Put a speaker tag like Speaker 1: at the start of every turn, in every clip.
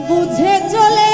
Speaker 1: বুঝে চলে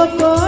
Speaker 1: loco